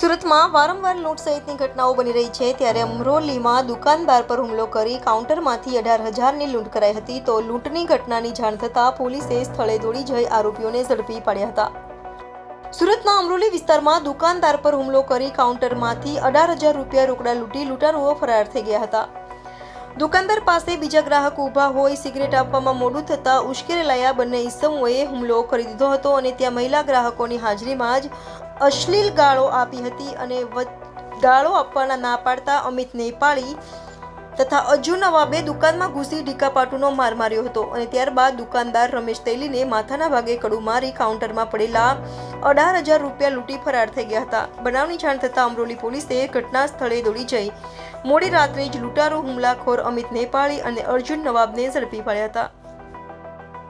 સુરતમાં વારંવાર લૂંટ સહિતની ઘટનાઓ બની રહી છે. ત્યારે અમરોલીમાં દુકાનદાર પર હુમલો કરી કાઉન્ટરમાંથી અઢાર હજારની લૂંટ કરાઈ હતી. તો લૂંટની ઘટનાની જાણ થતાં પોલીસે સ્થળે દોડી જઈ આરોપીઓને ઝડપી પાડ્યા હતા. સુરતના અમરોલી વિસ્તારમાં દુકાનદાર પર હુમલો કરી કાઉન્ટરમાંથી અઢાર હજાર રૂપિયા રોકડા લૂંટી લૂંટારુઓ ફરાર થઈ ગયા હતા. દુકાનદાર પાસે બીજા ગ્રાહક ઊભા હોય સિગરેટ આપવામાં મોડું થતાં ઉશ્કેરેલાયા બંને ઈસમોએ હુમલો કરી દીધો હતો અને ત્યાં મહિલા ગ્રાહકોની હાજરીમાં જ અશ્લીલ ગાળો આપી હતી અને ગાળો આપવાના ના પાડતા અમિત નેપાળી તથા અજુ નવાબે દુકાનમાં ઘૂસી ઢીકાપાટુનો માર માર્યો હતો અને ત્યારબાદ દુકાનદાર રમેશ તૈલીને માથાના ભાગે કડું મારી કાઉન્ટરમાં પડેલા અઢાર હજાર રૂપિયા લૂંટી ફરાર થઈ ગયા હતા. બનાવની જાણ થતાં અમરોલી પોલીસે ઘટના સ્થળે દોડી જઈ મોડી રાત્રે જ લૂંટારો, હુમલાખોર અમિત નેપાળી અને અર્જુન નવાબને ઝડપી પાડ્યા હતા.